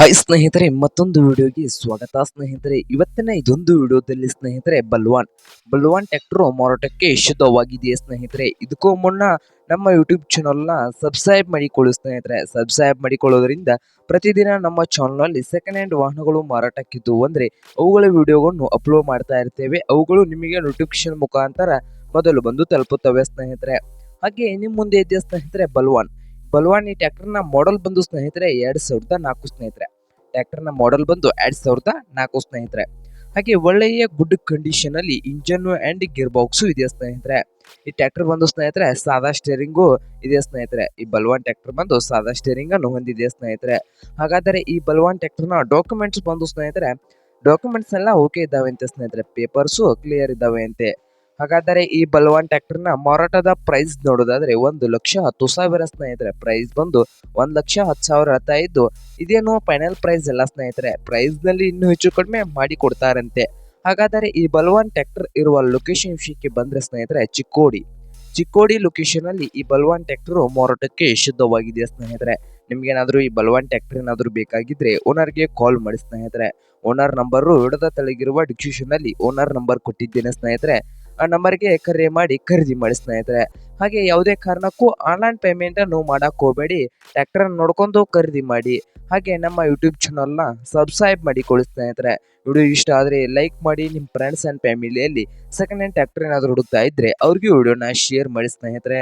Hi ಸ್ನೇಹಿತರೆ, ಮತ್ತೊಂದು ವಿಡಿಯೋಗೆ ಸ್ವಾಗತ. ಸ್ನೇಹಿತರೆ, ಇವತ್ತಿನ ಇದೊಂದು ವಿಡಿಯೋದಲ್ಲಿ ಸ್ನೇಹಿತರೆ, ಬಲ್ವಾನ್. ಬಲ್ವಾನ್ ಟ್ರ್ಯಾಕ್ಟರ್ ಮಾರಾಟಕ್ಕೆ ಶುದ್ಧವಾಗಿದೆ ಸ್ನೇಹಿತರೆ? ಇದಕ್ಕೂ ಮುನ್ನ ನಮ್ಮ ಯೂಟ್ಯೂಬ್ ಚಾನಲ್ನ ಸಬ್ಸ್ಕ್ರೈಬ್ ಮಾಡಿಕೊಳ್ಳಿ ಸ್ನೇಹಿತರೆ. ಸಬ್ಸ್ಕ್ರೈಬ್ ಮಾಡಿಕೊಳ್ಳೋದ್ರಿಂದ ಪ್ರತಿದಿನ ನಮ್ಮ ಚಾನಲ್ನಲ್ಲಿ ಸೆಕೆಂಡ್ ಹ್ಯಾಂಡ್ ವಾಹನಗಳು ಮಾರಾಟಕ್ಕಿದ್ದು. ಅಂದರೆ ಅವುಗಳ ವಿಡಿಯೋಗಳನ್ನು ಅಪ್ಲೋಡ್ ಮಾಡ್ತಾ ಇರ್ತೇವೆ. ಅವುಗಳು ನಿಮಗೆ ನೋಟಿಫಿಕೇಶನ್ ಮುಖಾಂತರ ಮೊದಲು ಬಂದು ತಲುಪುತ್ತವೆ ಸ್ನೇಹಿತರೆ. ಹಾಗೆ ನಿಮ್ಮ ಮುಂದೆ ಇದೆಯಾ ಸ್ನೇಹಿತರೆ, ಬಲ್ವಾನ್? ಬಲ್ವಾನ್ ಟ್ಯಾಕ್ಟರ್ನ ಮಾಡೆಲ್ ಬಂದು ಸ್ನೇಹಿತರೆ ಎರಡ್ ಸಾವಿರದ ನಾಲ್ಕು ಸ್ನೇಹಿತರೆ. ಟ್ರ್ಯಾಕ್ಟರ್ನ ಮಾಡೆಲ್ ಬಂದು ಎರಡ್ ಸಾವಿರದ ನಾಲ್ಕು ಸ್ನೇಹಿತರೆ. ಹಾಗೆ ಒಳ್ಳೆಯ ಗುಡ್ ಕಂಡೀಷನ್ ಅಲ್ಲಿ ಇಂಜನ್ ಅಂಡ್ ಗೇರ್ ಬಾಕ್ಸು ಇದೆ ಸ್ನೇಹಿತರೆ. ಈ ಟ್ರ್ಯಾಕ್ಟರ್ ಬಂದು ಸ್ನೇಹಿತರೆ ಸಾದಾ ಸ್ಟೇರಿಂಗು ಇದೆ ಸ್ನೇಹಿತರೆ. ಈ ಬಲ್ವಾನ್ ಟ್ರ್ಯಾಕ್ಟರ್ ಬಂದು ಸಾದಾ ಸ್ಟೇರಿಂಗ್ ಅನ್ನು ಹೊಂದಿದೆ ಸ್ನೇಹಿತರೆ. ಹಾಗಾದರೆ ಈ ಬಲ್ವಾನ್ ಟ್ರ್ಯಾಕ್ಟರ್ನ ಡಾಕ್ಯುಮೆಂಟ್ಸ್ ಬಂದು ಸ್ನೇಹಿತರೆ ಡಾಕ್ಯುಮೆಂಟ್ಸ್ ಎಲ್ಲ ಓಕೆ ಇದ್ದಾವೆ ಅಂತ ಸ್ನೇಹಿತರೆ. ಪೇಪರ್ಸು ಕ್ಲಿಯರ್ ಇದ್ದಾವೆ ಅಂತೆ ಹಾಗಾದರೆ ಈ ಬಲ್ವಾನ್ ಟ್ರ್ಯಾಕ್ಟರ್ನ ಮಾರಾಟದ ಪ್ರೈಸ್ ನೋಡೋದಾದ್ರೆ ಒಂದು ಲಕ್ಷ ಹತ್ತು ಸಾವಿರ ಸ್ನೇಹಿತರೆ. ಪ್ರೈಸ್ ಬಂದು ಒಂದು ಲಕ್ಷ ಹತ್ತು ಸಾವಿರ ಆಗ್ತಾ ಇದ್ದು ಇದೇನು ಫೈನಲ್ ಪ್ರೈಸ್ ಎಲ್ಲ ಸ್ನೇಹಿತರೆ. ಪ್ರೈಸ್ನಲ್ಲಿ ಇನ್ನೂ ಹೆಚ್ಚು ಕಡಿಮೆ ಮಾಡಿ ಕೊಡ್ತಾರಂತೆ. ಹಾಗಾದರೆ ಈ ಬಲ್ವಾನ್ ಟ್ರ್ಯಾಕ್ಟರ್ ಇರುವ ಲೊಕೇಶನ್ ವಿಷಯಕ್ಕೆ ಬಂದರೆ ಸ್ನೇಹಿತರೆ ಚಿಕ್ಕೋಡಿ. ಚಿಕ್ಕೋಡಿ ಲೊಕೇಶನ್ ಅಲ್ಲಿ ಈ ಬಲ್ವಾನ್ ಟ್ರ್ಯಾಕ್ಟರ್ ಮಾರಾಟಕ್ಕೆ ಶುದ್ಧವಾಗಿದೆ ಸ್ನೇಹಿತರೆ. ನಿಮ್ಗೇನಾದರೂ ಈ ಬಲ್ವಾನ್ ಟ್ರ್ಯಾಕ್ಟರ್ ಏನಾದರೂ ಬೇಕಾಗಿದ್ರೆ ಓನರ್ಗೆ ಕಾಲ್ ಮಾಡಿ ಸ್ನೇಹಿತರೆ. ಓನರ್ ನಂಬರು ಹಿಡದ ತಳಗಿರುವ ಡಿಸ್ಕ್ರಿಪ್ಷನ್ ಓನರ್ ನಂಬರ್ ಕೊಟ್ಟಿದ್ದೇನೆ ಸ್ನೇಹಿತರೆ. ಆ ನಂಬರ್ಗೆ ಕರೆ ಮಾಡಿ ಖರೀದಿ ಮಾಡಿ ಸ್ನೇಹಿತರೆ. ಹಾಗೆ ಯಾವುದೇ ಕಾರಣಕ್ಕೂ ಆನ್ಲೈನ್ ಪೇಮೆಂಟ್ ಅನ್ನು ಮಾಡಕ್ ಹೋಗಬೇಡಿ. ಟ್ರ್ಯಾಕ್ಟರ್ ನೋಡ್ಕೊಂಡು ಖರೀದಿ ಮಾಡಿ. ಹಾಗೆ ನಮ್ಮ ಯೂಟ್ಯೂಬ್ ಚಾನಲ್ನ ಸಬ್ಸ್ಕ್ರೈಬ್ ಮಾಡಿಕೊಳ್ಳಿ ಸ್ನೇಹಿತರೆ. ವಿಡಿಯೋ ಇಷ್ಟ ಆದರೆ ಲೈಕ್ ಮಾಡಿ ನಿಮ್ಮ ಫ್ರೆಂಡ್ಸ್ ಆ್ಯಂಡ್ ಫ್ಯಾಮಿಲಿಯಲ್ಲಿ ಸೆಕೆಂಡ್ ಹ್ಯಾಂಡ್ ಟ್ರ್ಯಾಕ್ಟರ್ ಏನಾದರೂ ಹುಡುಕ್ತಾ ಇದ್ರೆ ಅವ್ರಿಗೂ ವಿಡಿಯೋನ ಶೇರ್ ಮಾಡಿ ಸ್ನೇಹಿತರೆ.